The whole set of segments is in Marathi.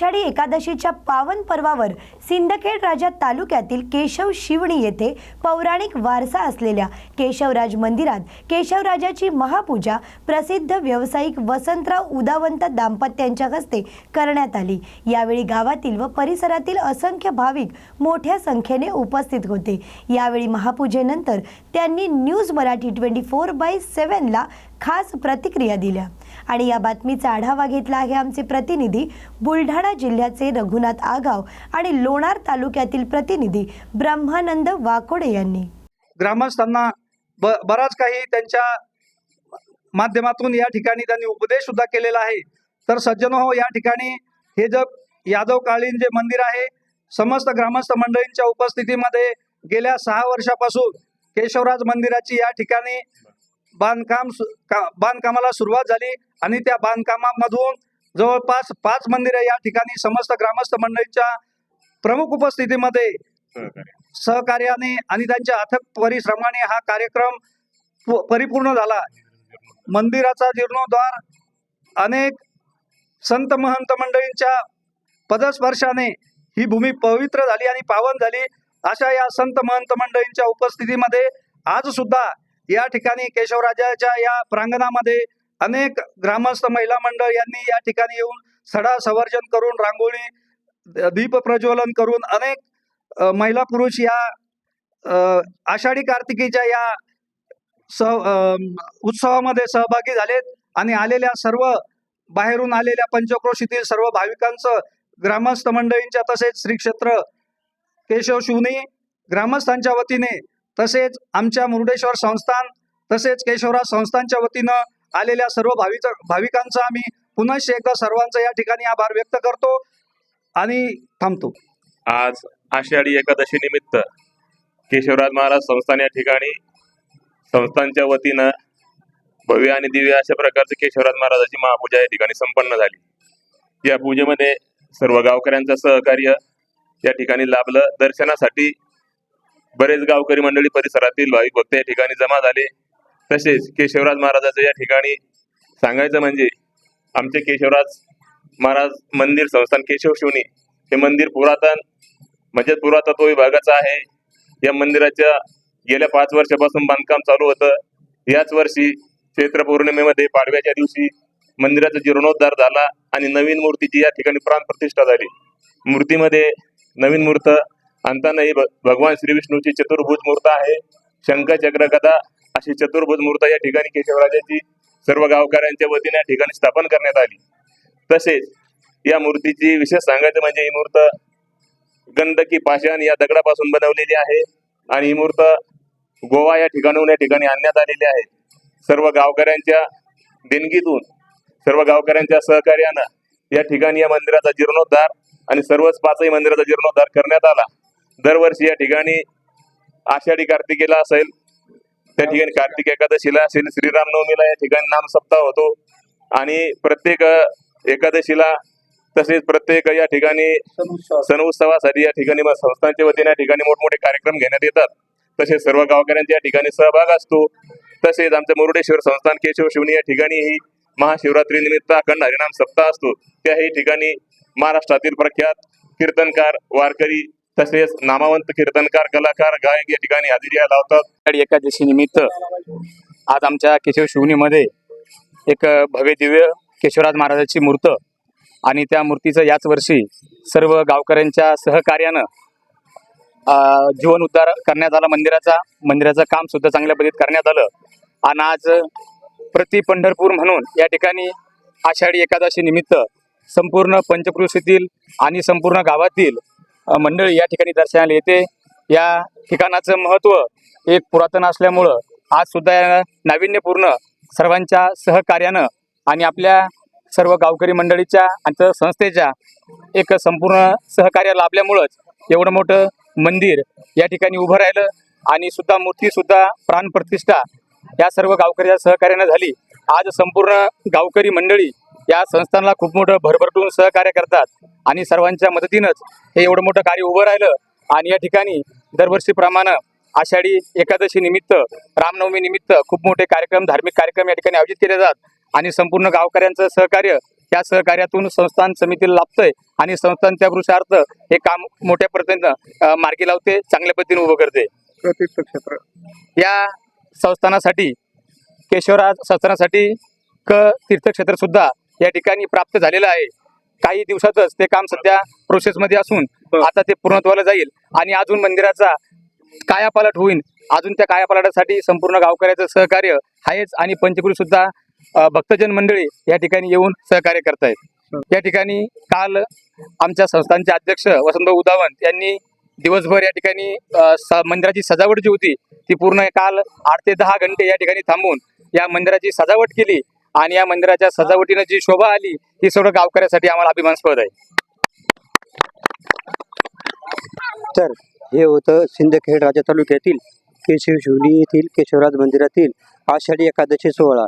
आषाढी एकादशीच्या पावन पर्वावर सिंदखेड राजा तालुक्यातील केशव शिवणी येथे पौराणिक वारसा असलेल्या केशवराज मंदिरात केशवराजाची महापूजा प्रसिद्ध व्यावसायिक वसंतराव उदावंत दाम्पत्यांच्या हस्ते करण्यात आली. यावेळी गावातील व परिसरातील असंख्य भाविक मोठ्या संख्येने उपस्थित होते. यावेळी महापूजेनंतर त्यांनी news Marathi twenty four by सेव्हनला खास प्रतिक्रिया दिल्या. आणि या बातमीचा आढावा घेतला आहे आमचे प्रतिनिधी बुलढाणा जिल्ह्याचे रघुनाथ आगाव आणि लोणार तालुक्यातील प्रतिनिधी ब्रह्मानंद वाकोडे यांनी. ग्रामस्थांना ब बराच काही त्यांच्या माध्यमातून या ठिकाणी त्यांनी उपदेश सुद्धा केलेला आहे. तर सज्जन हो या ठिकाणी हे जग यादव कालीन जे मंदिर आहे समस्त ग्रामस्थ मंडळींच्या उपस्थितीमध्ये गेल्या सहा वर्षापासून केशवराज मंदिराची या ठिकाणी बांधकाम सु- का- बांधकामाला सुरुवात झाली. आणि त्या बांधकामामधून जवळपास पाच मंदिरे या ठिकाणी समस्त ग्रामस्थ मंडळीच्या प्रमुख उपस्थितीमध्ये सहकार्याने आणि त्यांच्या अथक परिश्रमाने हा कार्यक्रम परिपूर्ण झाला. मंदिराचा जीर्णोद्धार अनेक संत महंत मंडळींच्या पदस्पर्शाने ही भूमी पवित्र झाली आणि पावन झाली. अशा या संत महंत मंडळींच्या उपस्थितीमध्ये आज सुद्धा या ठिकाणी केशवराजाच्या या प्रांगणामध्ये अनेक ग्रामस्थ महिला मंडळ यांनी या ठिकाणी येऊन सडा संवर्जन करून रांगोळी द- दीप प्रज्वलन करून अनेक महिला पुरुष या आषाढी कार्तिकीच्या या सह उत्सवामध्ये सहभागी झालेत आणि आलेल्या सर्व बाहेरून आलेल्या पंचक्रोशीतील सर्व भाविकांचं ग्रामस्थ मंडळींच्या तसेच श्री क्षेत्र केशव शिवनी ग्रामस्थांच्या वतीने तसेच आमच्या मुर्डेश्वर संस्थान तसेच केशवराज संस्थांच्या वतीनं आलेल्या सर्व भाविक भाविकांचा आम्ही पुन्हा एकदा सर्वांचा या ठिकाणी आभार व्यक्त करतो आणि थांबतो. आज आषाढी एकादशी निमित्त केशवराज महाराज संस्थान या ठिकाणी संस्थांच्या वतीनं भव्य आणि दिव्य अशा प्रकारचे केशवराज महाराजाची महापूजा या ठिकाणी संपन्न झाली. या पूजेमध्ये सर्व गावकऱ्यांचं सहकार्य या ठिकाणी लाभलं. दर्शनासाठी बरेच गावकरी मंडळी परिसरातील भाविक भक्त या ठिकाणी जमा झाले. तसेच केशवराज महाराजाचं या ठिकाणी सांगायचं म्हणजे आमचे केशवराज महाराज मंदिर संस्थान केशव शिवनी हे मंदिर पुरातन म्हणजे पुरातत्व विभागाचं आहे. या मंदिराच्या गेल्या पाच वर्षापासून बांधकाम चालू होतं. याच वर्षी चैत्र पौर्णिमेमध्ये पाडव्याच्या दिवशी मंदिराचा जीर्णोद्धार झाला आणि नवीन मूर्तीची या ठिकाणी प्राण प्रतिष्ठा झाली. मूर्तीमध्ये नवीन मूर्त आणताना भ- भगवान श्री विष्णूची चतुर्भुज मूर्त आहे. शंकर चक्र अशी चतुर्भुज मूर्त या ठिकाणी केशवराजाची सर्व गावकऱ्यांच्या वतीने या ठिकाणी स्थापन करण्यात आली. तसेच या मूर्तीची विशेष सांगायचं म्हणजे ही मूर्त गंडकी पाषाण या दगडापासून बनवलेली आहे आणि ही मूर्त गोवा या ठिकाणाहून या ठिकाणी आणण्यात आलेली आहे. सर्व गावकऱ्यांच्या देणगीतून सर्व गावकऱ्यांच्या सहकार्यानं या ठिकाणी या मंदिराचा जीर्णोद्धार आणि सर्वच पाचही मंदिराचा जीर्णोद्धार करण्यात आला. दरवर्षी या ठिकाणी आषाढी कार्तिकेला असेल त्या ठिकाणी कार्तिक एकादशीला असेल श्रीरामनवमीला या ठिकाणी नाम सप्ताह होतो. आणि प्रत्येक एकादशीला तसेच प्रत्येक या ठिकाणी सण उत्सवासाठी. या ठिकाणी संस्थांच्या वतीने या ठिकाणी मोठमोठे कार्यक्रम घेण्यात येतात. तसेच सर्व गावकऱ्यांच्या या ठिकाणी सहभाग असतो. तसेच आमच्या मुरुडेश्वर संस्थान केशव शिवणी या ठिकाणी ही महाशिवरात्री निमित्त अखंड हरिनाम सप्ताह असतो. त्याही ठिकाणी महाराष्ट्रातील प्रख्यात कीर्तनकार वारकरी तसेच नामवंत कीर्तनकार कलाकार गायक या ठिकाणी हजेरी लावतात. एकादशी निमित्त आज आमच्या केशव शिवणीमध्ये एक भव्य दिव्य केशवराज महाराजाची मूर्त आणि त्या मूर्तीचं याच वर्षी सर्व गावकऱ्यांच्या सहकार्यानं जीवन उद्धार करण्यात आला. मंदिराचा मंदिराचं काम सुद्धा चांगल्या पद्धतीत करण्यात आलं. आणि आज प्रति पंढरपूर म्हणून या ठिकाणी आषाढी एकादशी निमित्त संपूर्ण पंचक्रोशीतील आणि संपूर्ण गावातील मंडळी या ठिकाणी दर्शनाला येते. या ठिकाणाचं महत्त्व एक पुरातन असल्यामुळं आज सुद्धा या नाविन्यपूर्ण सर्वांच्या सहकार्यानं आणि आपल्या सर्व गावकरी मंडळीच्या आणि संस्थेच्या एक संपूर्ण सहकार्य लाभल्यामुळंच एवढं मोठं मंदिर या ठिकाणी उभं राहिलं आणि सुद्धा मूर्तीसुद्धा प्राणप्रतिष्ठा या सर्व गावकऱ्याच्या सहकार्यानं झाली. आज संपूर्ण गावकरी मंडळी या संस्थांना खूप मोठं भरभरटून सहकार्य करतात. आणि सर्वांच्या मदतीनंच हे एवढं मोठं कार्य उभं राहिलं. आणि या ठिकाणी दरवर्षीप्रमाणे आषाढी एकादशी निमित्त रामनवमी निमित्त खूप मोठे कार्यक्रम धार्मिक कार्यक्रम या ठिकाणी आयोजित केले जातात. आणि संपूर्ण गावकऱ्यांचं सहकार्य या सहकार्यातून संस्थान समितीला लाभतंय. आणि संस्थान त्या पुरुषार्थ हे काम मोठ्या पद्धतीनं मार्गी लावते चांगल्या पद्धतीने उभं करते. क्षेत्र या संस्थानासाठी केशवराज संस्थानासाठी क तीर्थक्षेत्र सुद्धा या ठिकाणी प्राप्त झालेलं आहे. काही दिवसातच ते काम सध्या प्रोसेसमध्ये असून. आता ते पूर्णत्वाला जाईल आणि अजून मंदिराचा कायापालट होईल. अजून त्या कायापालटासाठी संपूर्ण गावकऱ्याचं सहकार्य आहेच आणि पंचकुरी सुद्धा भक्तजन मंडळी या ठिकाणी येऊन सहकार्य करतायत. या ठिकाणी काल आमच्या संस्थानचे अध्यक्ष वसंत उदावंत यांनी दिवसभर या ठिकाणी मंदिराची सजावट जी होती ती पूर्ण काल आठ ते दहा घंटे या ठिकाणी थांबून या मंदिराची सजावट केली. आणि या मंदिराच्या सजावटीनं जी शोभा आली ही सर्व गावकऱ्यासाठी आम्हाला अभिमानस्पद आहे. तर हे होतं सिंदखेड राजा तालुक्यातील केशव शिवली येथील केशवराज मंदिरातील आषाढी एकादशी सोहळा.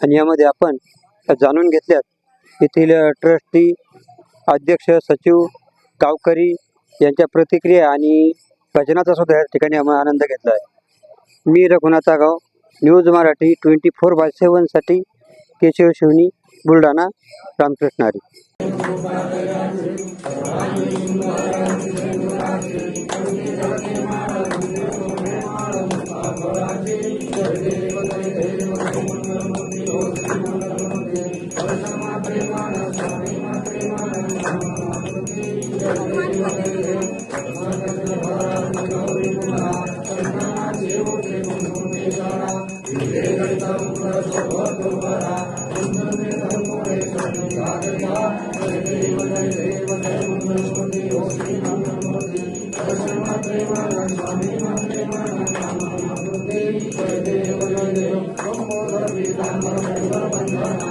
आणि यामध्ये आपण जाणून घेतल्यात येथील ट्रस्टी अध्यक्ष सचिव गावकरी यांच्या प्रतिक्रिया आणि भजनाचा सुद्धा या ठिकाणी आम्ही आनंद घेतला आहे. मी रघुनाथ गाव news Marathi twenty four by सेवनसाठी Keshav Shivni Buldhana रामकृष्णारी Amen.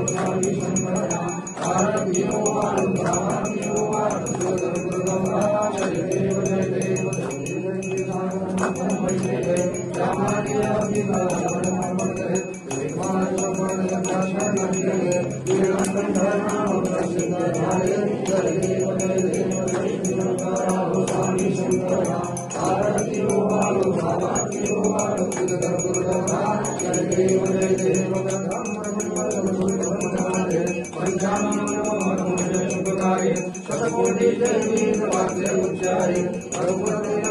सतकोटी जय वीर वाद्य उच्चारी रघुपती